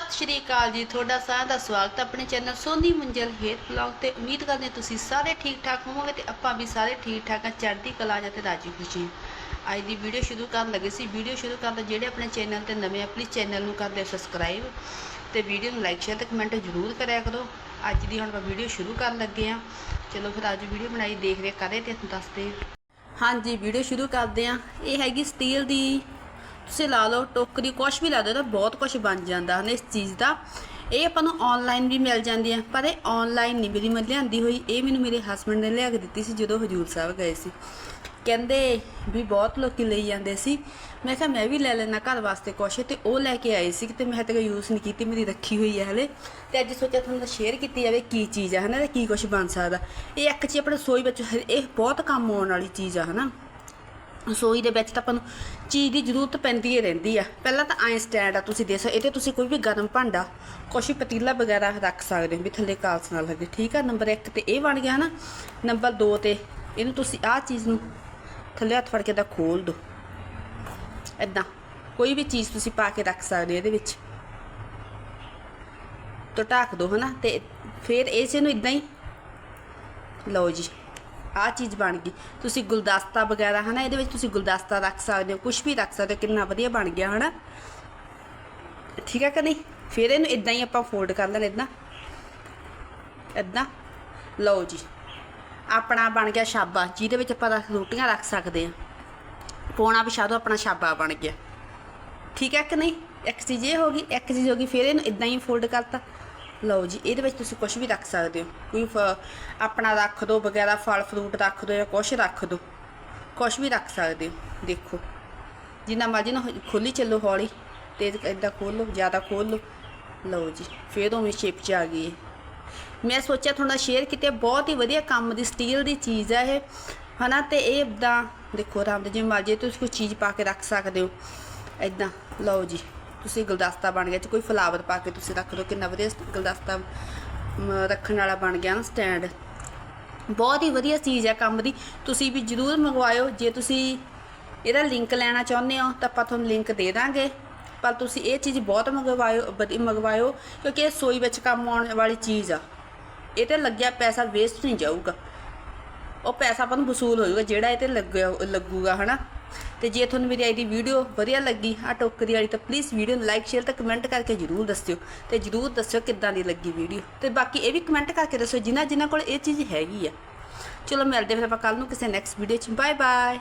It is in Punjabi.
ਸਤਿ ਸ਼੍ਰੀ ਅਕਾਲ ਜੀ, ਤੁਹਾਡਾ ਸਾਰਿਆਂ ਦਾ ਸਵਾਗਤ ਹੈ ਆਪਣੇ channel Soni Manjal hair blog ਤੇ। ਉਮੀਦ ਕਰਦੇ ਹਾਂ ਤੁਸੀਂ ਸਾਰੇ ਠੀਕ ਠਾਕ ਹੋਵੋਗੇ ਤੇ ਆਪਾਂ ਵੀ ਸਾਰੇ ਠੀਕ ਠਾਕ ਆ ਚੜ੍ਹਦੀ ਕਲਾ ਜਾਂ ਤੇ ਰਾਜੀ ਖੁਸ਼ੀ ਅੱਜ ਦੀ ਵੀਡੀਓ ਸ਼ੁਰੂ ਕਰਨ ਲੱਗੇ ਸੀ। ਵੀਡੀਓ ਸ਼ੁਰੂ ਕਰਨ ਜਿਹੜੇ ਆਪਣੇ ਚੈਨਲ ਤੇ ਨਵੇਂ ਆ ਪਲੀਜ਼ ਚੈਨਲ ਨੂੰ ਕਰ ਲਿਓ ਸਬਸਕ੍ਰਾਈਬ ਤੇ ਵੀਡੀਓ ਨੂੰ ਲਾਈਕ ਸ਼ੇਅਰ ਤੇ ਕਮੈਂਟ ਜ਼ਰੂਰ ਕਰਿਆ ਕਰੋ। ਅੱਜ ਦੀ ਹੁਣ ਆਪਾਂ ਵੀਡੀਓ ਸ਼ੁਰੂ ਕਰਨ ਲੱਗੇ ਆ ਚਲੋ ਫਿਰ ਅੱਜ ਵੀਡੀਓ ਬਣਾਈ ਦੇਖ ਰਹੇ ਕਰੇ ਤੇ ਦੱਸਦੇ ਹਾਂਜੀ, ਵੀਡੀਓ ਸ਼ੁਰੂ ਕਰਦੇ ਆ ਇਹ ਹੈਗੀ ਸਟੀਲ ਦੀ ਤੁਸੀਂ ਲਾ ਲਓ ਟੋਕਰੀ ਕੁਛ ਵੀ ਲਾ ਦਿਓ ਤਾਂ ਬਹੁਤ ਕੁਝ ਬਣ ਜਾਂਦਾ ਹਨ ਇਸ ਚੀਜ਼ ਦਾ। ਇਹ ਆਪਾਂ ਨੂੰ ਆਨਲਾਈਨ ਵੀ ਮਿਲ ਜਾਂਦੀ ਹੈ ਪਰ ਇਹ ਆਨਲਾਈਨ ਨਹੀਂ, ਮੇਰੀ ਮੈਂ ਲਿਆਂਦੀ ਹੋਈ, ਇਹ ਮੈਨੂੰ ਮੇਰੇ ਹਸਬੰਡ ਨੇ ਲਿਆ ਕੇ ਦਿੱਤੀ ਸੀ ਜਦੋਂ ਹਜੂਰ ਸਾਹਿਬ ਗਏ ਸੀ। ਕਹਿੰਦੇ ਵੀ ਬਹੁਤ ਲੋਕੀ ਲਈ ਜਾਂਦੇ ਸੀ। ਮੈਂ ਕਿਹਾ, ਮੈਂ ਵੀ ਲੈ ਲੈਣਾ ਘਰ ਵਾਸਤੇ ਕੁਛ, ਤੇ ਉਹ ਲੈ ਕੇ ਆਏ ਸੀ ਤੇ ਮੈਂ ਤਾਂ ਯੂਜ਼ ਨਹੀਂ ਕੀਤੀ, ਮੇਰੀ ਰੱਖੀ ਹੋਈ ਹੈ ਹਲੇ। ਤੇ ਅੱਜ ਸੋਚਿਆ ਤੁਹਾਨੂੰ ਸ਼ੇਅਰ ਕੀਤੀ ਜਾਵੇ ਕੀ ਚੀਜ਼ ਹੈ ਹਨਾ, ਤੇ ਕੀ ਕੁਝ ਬਣ ਸਕਦਾ। ਇਹ ਇੱਕ ਚੀਜ਼ ਆਪਣੇ ਸੋਈ ਵਿੱਚ, ਇਹ ਬਹੁਤ ਕੰਮ ਆਉਣ ਵਾਲੀ ਚੀਜ਼ ਆ, ਹਨਾ। ਰਸੋਈ ਦੇ ਵਿੱਚ ਤਾਂ ਆਪਾਂ ਨੂੰ ਚੀਜ਼ ਦੀ ਜ਼ਰੂਰਤ ਪੈਂਦੀ ਹੀ ਰਹਿੰਦੀ ਆ। ਪਹਿਲਾਂ ਤਾਂ ਐਂ ਸਟੈਂਡ ਆ, ਤੁਸੀਂ ਦੇਖ ਸਕਦੇ ਇਹਦੇ ਤੁਸੀਂ ਕੋਈ ਵੀ ਗਰਮ ਭਾਂਡਾ, ਕੁਛ ਪਤੀਲਾ ਵਗੈਰਾ ਰੱਖ ਸਕਦੇ ਹੋ, ਵੀ ਥੱਲੇ ਕਾਲਸ ਨਾਲ ਲੱਗੇ। ਠੀਕ ਆ ਨੰਬਰ 1 ਤੇ ਇਹ ਬਣ ਗਿਆ ਨਾ ਨੰਬਰ 2 ਤੇ ਇਹਨੂੰ ਤੁਸੀਂ ਆਹ ਚੀਜ਼ ਨੂੰ ਥੱਲੇ ਹੱਥ ਫੜ ਕੇ ਤਾਂ ਖੋਲ ਦਿਓ ਇਦਾਂ ਕੋਈ ਵੀ ਚੀਜ਼ ਤੁਸੀਂ ਪਾ ਕੇ ਰੱਖ ਸਕਦੇ ਹੋ ਇਹਦੇ ਵਿੱਚ। ਤੋਂ ਢੱਕ ਦਿਓ ਹਨਾ? ਤੇ ਫਿਰ ਇਸ ਨੂੰ ਇਦਾਂ ਹੀ ਲਓ ਜੀ। ਆਹ ਚੀਜ਼ ਬਣ ਗਈ। ਤੁਸੀਂ ਗੁਲਦਸਤਾ ਵਗੈਰਾ ਹਨਾ, ਇਹਦੇ ਵਿੱਚ ਤੁਸੀਂ ਗੁਲਦਸਤਾ ਰੱਖ ਸਕਦੇ ਹੋ ਕੁਝ ਵੀ ਰੱਖ ਸਕਦੇ ਹੋ, ਕਿੰਨਾ ਵਧੀਆ ਬਣ ਗਿਆ ਹਨਾ। ਠੀਕ ਹੈ ਕਿ ਨਹੀਂ? ਫਿਰ ਇਹਨੂੰ ਇਦਾਂ ਹੀ ਆਪਾਂ ਫੋਲਡ ਕਰ ਲੈਣਾ ਇਦਾਂ ਇਦਾਂ ਲਓ ਜੀ, ਆਪਣਾ ਬਣ ਗਿਆ ਛਾਬਾ ਜਿਹਦੇ ਵਿੱਚ ਆਪਾਂ ਰੱਖ- ਰੋਟੀਆਂ ਰੱਖ ਸਕਦੇ ਹਾਂ। ਪੋਣਾ ਵਿਛਾ ਦਿਓ ਆਪਣਾ ਛਾਬਾ ਬਣ ਗਿਆ। ਠੀਕ ਹੈ ਕਿ ਨਹੀਂ? ਇੱਕ ਚੀਜ਼ ਇਹ ਹੋ ਗਈ, ਇੱਕ ਚੀਜ਼ ਹੋ ਗਈ, ਫਿਰ ਇਹਨੂੰ ਇਦਾਂ ਹੀ ਫੋਲਡ ਕਰਤਾ। ਲਓ ਜੀ, ਇਹਦੇ ਵਿੱਚ ਤੁਸੀਂ ਕੁਝ ਵੀ ਰੱਖ ਸਕਦੇ ਹੋ। ਕੋਈ ਫ- ਆਪਣਾ ਰੱਖ ਦਿਓ ਵਗੈਰਾ ਫਲ ਫਰੂਟ ਰੱਖ ਦਿਓ ਜਾਂ ਕੁਝ ਰੱਖ ਦਿਓ ਕੁਝ ਵੀ ਰੱਖ ਸਕਦੇ ਹੋ, ਦੇਖੋ। ਜਿੰਨਾ ਮਰਜ਼ੀ ਨਾ ਖੋਲੀ ਚੱਲੋ ਹੌਲੀ। ਤੇ ਇਦਾਂ ਖੋਲ ਲਓ ਜ਼ਿਆਦਾ ਖੋਲ ਲਓ ਲਓ ਜੀ, ਫਿਰ ਉਵੇਂ ਸ਼ੇਪ 'ਚ ਆ ਗਈ ਇਹ। ਮੈਂ ਸੋਚਿਆ ਤੁਹਾਡਾ ਸ਼ੇਅਰ ਕੀਤੇ, ਬਹੁਤ ਹੀ ਵਧੀਆ ਕੰਮ ਦੀ ਸਟੀਲ ਦੀ ਚੀਜ਼ ਹੈ ਇਹ। ਹਨਾ, ਤੇ ਇਹ ਇਦਾਂ ਦੇਖੋ ਆਰਾਮ ਦੇ ਜਿਵੇਂ ਮਰਜ਼ੀ, ਤੁਸੀਂ ਕੋਈ ਚੀਜ਼ ਪਾ ਕੇ ਰੱਖ ਸਕਦੇ ਹੋ। ਇਦਾਂ ਲਓ ਜੀ। ਤੁਸੀਂ ਗੁਲਦਸਤਾ ਬਣ ਗਿਆ ਚ ਕੋਈ ਫਲਾਵਰ ਪਾ ਕੇ ਤੁਸੀਂ ਰੱਖ ਦਿਓ ਕਿੰਨਾ ਵਧੀਆ ਗੁਲਦਸਤਾ ਰੱਖਣ ਵਾਲਾ ਬਣ ਗਿਆ ਨਾ ਸਟੈਂਡ। ਬਹੁਤ ਹੀ ਵਧੀਆ ਚੀਜ਼ ਹੈ ਕੰਮ ਦੀ, ਤੁਸੀਂ ਵੀ ਜਰੂਰ ਮੰਗਵਾਇਓ, ਜੇ ਤੁਸੀਂ ਇਹਦਾ ਲਿੰਕ ਲੈਣਾ ਚਾਹੁੰਦੇ ਹੋ, ਤਾਂ ਆਪਾਂ ਤੁਹਾਨੂੰ ਲਿੰਕ ਦੇ ਦਾਂਗੇ। ਪਰ ਤੁਸੀਂ ਇਹ ਚੀਜ਼ ਬਹੁਤ ਮੰਗਵਾਇਓ, ਵਧੀ- ਮੰਗਵਾਇਓ, ਕਿਉਂਕਿ ਇਹ ਸੋਈ ਵਿੱਚ ਕੰਮ ਆਉਣ ਵਾਲੀ ਚੀਜ਼ ਆ। ਇਹ ਤੇ ਲੱਗਿਆ ਪੈਸਾ ਵੇਸਟ ਨਹੀਂ ਜਾਊਗਾ। ਉਹ ਪੈਸਾ ਆਪਾਂ ਨੂੰ ਵਸੂਲ ਹੋਊਗਾ, ਜਿਹੜਾ ਇਹ ਤੇ ਲੱਗਿਆ, ਲੱਗੂਗਾ, ਹਨਾ? ਤੇ ਜੇ ਤੁਹਾਨੂੰ ਮੇਰੀ ਆਈ ਦੀ ਵੀਡੀਓ ਵਧੀਆ ਲੱਗੀ ਆ ਟੋਕਰੀ ਵਾਲੀ, ਤਾਂ ਪਲੀਜ਼ ਵੀਡੀਓ ਨੂੰ ਲਾਈਕ ਸ਼ੇਅਰ ਤੇ ਕਮੈਂਟ ਕਰਕੇ ਜਰੂਰ ਦੱਸਿਓ ਤੇ ਜਰੂਰ ਦੱਸਿਓ ਕਿੱਦਾਂ ਦੀ ਲੱਗੀ ਵੀਡੀਓ। ਤੇ ਬਾਕੀ ਇਹ ਵੀ ਕਮੈਂਟ ਕਰਕੇ ਦੱਸਿਓ ਜਿਨ੍ਹਾਂ ਜਿਨ੍ਹਾਂ ਕੋਲ ਇਹ ਚੀਜ਼ ਹੈਗੀ ਆ। ਚਲੋ ਮਿਲਦੇ ਫਿਰ ਆਪਾਂ ਕੱਲ ਨੂੰ ਕਿਸੇ ਨੈਕਸਟ ਵੀਡੀਓ 'ਚ। Bye bye